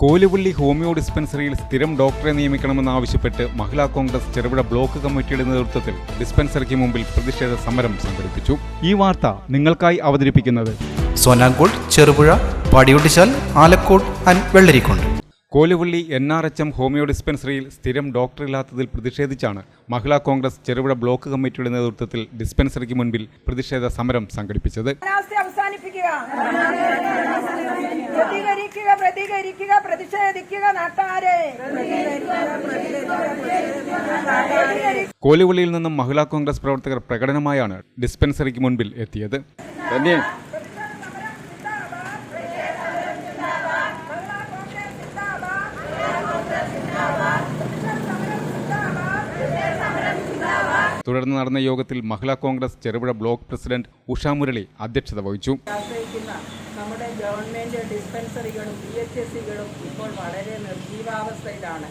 കോലുപള്ളി homeo ഡിസ്പെൻസറിയിൽ സ്ഥിരം ഡോക്ടറെ നിയമിക്കണമെന്നാവശ്യപ്പെട്ട് മഹിളാ കോൺഗ്രസ് ചെറുപുഴ ബ്ലോക്ക് കമ്മിറ്റിയുടെ നേതൃത്വത്തിൽ ഡിസ്പെൻസറിക്ക് മുമ്പിൽ പ്രതിഷേധ സമരം സംഘടിപ്പിച്ചു. ഈ വാർത്ത നിങ്ങൾക്കായി അവതരിപ്പിക്കുന്നത് Sonankode Cherupuzha Padiyottuchal Alakode and Vellarikundu Kolupally N R H M homeo ഡിസ്പെൻസറിയിൽ സ്ഥിരം ഡോക്ടറില്ലാത്തതിൽ പ്രതിഷേധിച്ചാണ് മഹിളാ കോൺഗ്രസ് ചെറുപുഴ ബ്ലോക്ക് കമ്മിറ്റിയുടെ നേതൃത്വത്തിൽ ഡിസ്പെൻസറിക്ക് മുൻപിൽ പ്രതിഷേധ സമരം സംഘടിപ്പിച്ചത്. അവസാനിപ്പിക്കുക. പ്രതികരിക്കുക പ്രതിഷേധിക്കുക നാട്ടാരെ. കോലിവിളിയിൽ നിന്നും മഹിളാ കോൺഗ്രസ് പ്രവർത്തകർ പ്രകടനമായാണ് ഡിസ്പെൻസറിക്ക് മുൻപിൽ എത്തിയത്. തുടർന്ന് നടന്ന യോഗത്തിൽ മഹിളാ കോൺഗ്രസ് ചെറുപുഴ ബ്ലോക്ക് പ്രസിഡന്റ് ഉഷാ മുരളി അധ്യക്ഷത വഹിച്ചു. ആശ്രയിക്കുന്ന നമ്മുടെ ഗവൺമെന്റ് ഡിസ്പെൻസറികളും പി എച്ച് എസ് സികളും ഇപ്പോൾ വളരെ നിർജീവാവസ്ഥയിലാണ്.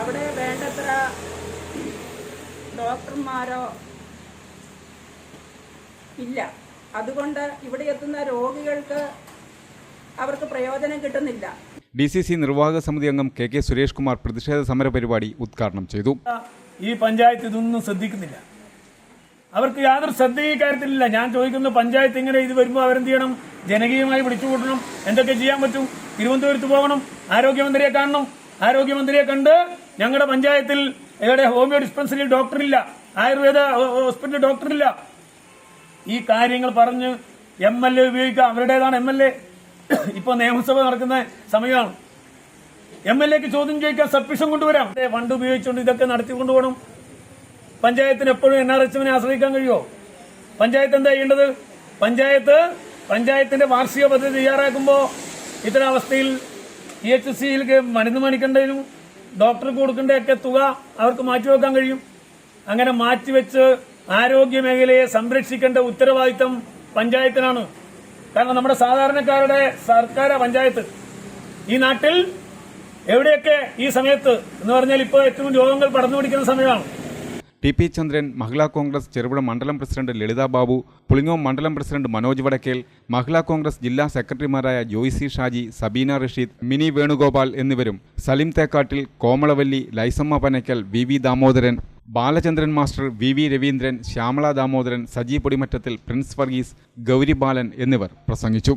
അവിടെ വേണ്ടത്ര ഡോക്ടർമാരോ ഇല്ല. അതുകൊണ്ട് ഇവിടെ എത്തുന്ന രോഗികൾക്ക് അവർക്ക് പ്രയോജനം കിട്ടുന്നില്ല. ഡി സി സി നിർവാഹക സമിതി അംഗം കെ കെ സുരേഷ് കുമാർ പ്രതിഷേധ സമര പരിപാടി ഉദ്ഘാടനം ചെയ്തു. ഈ പഞ്ചായത്ത് ഇതൊന്നും ശ്രദ്ധിക്കുന്നില്ല. അവർക്ക് യാതൊരു ശ്രദ്ധ ഈ കാര്യത്തിലില്ല. ഞാൻ ചോദിക്കുന്നു പഞ്ചായത്ത് ഇങ്ങനെ ഇത് വരുമ്പോൾ അവരെന്ത് ചെയ്യണം? ജനകീയമായി വിളിച്ചു കൂട്ടണം എന്തൊക്കെ ചെയ്യാൻ പറ്റും? തിരുവനന്തപുരത്ത് പോകണം. ആരോഗ്യമന്ത്രിയെ കാണണം. ആരോഗ്യമന്ത്രിയെ കണ്ട് ഞങ്ങളുടെ പഞ്ചായത്തിൽ ഇവിടെ ഹോമിയോ ഡിസ്പെൻസറിയിൽ ഡോക്ടറില്ല. ആയുർവേദ ഹോസ്പിറ്റൽ ഡോക്ടറില്ല. ഈ കാര്യങ്ങൾ പറഞ്ഞ് എം എൽ എ ഉപയോഗിക്കുക അവരുടേതാണ് എം എൽ എ. ഇപ്പൊ നിയമസഭ നടക്കുന്ന സമയമാണ്. എം എൽ എക്ക് ചോദ്യം ചോദിക്കാൻ സബ്മിഷൻ കൊണ്ടുവരാം. ഫണ്ട് ഉപയോഗിച്ചുകൊണ്ട് ഇതൊക്കെ നടത്തിക്കൊണ്ടു പോകണം പഞ്ചായത്തിന് എപ്പോഴും എൻ ആർ എച്ച് എമ്മിനെ ആശ്രയിക്കാൻ കഴിയുമോ? പഞ്ചായത്ത് എന്താ ചെയ്യേണ്ടത്? പഞ്ചായത്ത് പഞ്ചായത്തിന്റെ വാർഷിക പദ്ധതി തയ്യാറാക്കുമ്പോൾ ഇത്തരം അവസ്ഥയിൽ ഇ എച്ച് സിയിലേക്ക് മരുന്ന് മേടിക്കേണ്ടതിനും ഡോക്ടർക്ക് കൊടുക്കേണ്ടതൊക്കെ തുക അവർക്ക് മാറ്റിവെക്കാൻ കഴിയും. അങ്ങനെ മാറ്റിവെച്ച് ആരോഗ്യ മേഖലയെ സംരക്ഷിക്കേണ്ട ഉത്തരവാദിത്തം പഞ്ചായത്തിനാണ്. കാരണം നമ്മുടെ സാധാരണക്കാരുടെ സർക്കാർ പഞ്ചായത്ത്. ഈ നാട്ടിൽ എവിടെയൊക്കെ ഈ സമയത്ത് എന്ന് പറഞ്ഞാൽ ഇപ്പോൾ ഏറ്റവും രോഗങ്ങൾ പടർന്നു പിടിക്കുന്ന സമയമാണ്. ടി പി ചന്ദ്രൻ മഹിളാ കോൺഗ്രസ് ചെറുപുഴ മണ്ഡലം പ്രസിഡന്റ് ലളിത ബാബു പുളിങ്ങോം മണ്ഡലം പ്രസിഡന്റ് മനോജ് വടക്കേൽ മഹിളാ കോൺഗ്രസ് ജില്ലാ സെക്രട്ടറിമാരായ ജോയ്സി ഷാജി സബീന റഷീദ് മിനി വേണുഗോപാൽ എന്നിവരും Salim Thekkattil Komalavalli Lysamma Panackal V V Damodaran Balachandran master V V Raveendran Shyamala Damodaran Saji Podimattathil Prince Varghese Gowri Balan എന്നിവർ പ്രസംഗിച്ചു.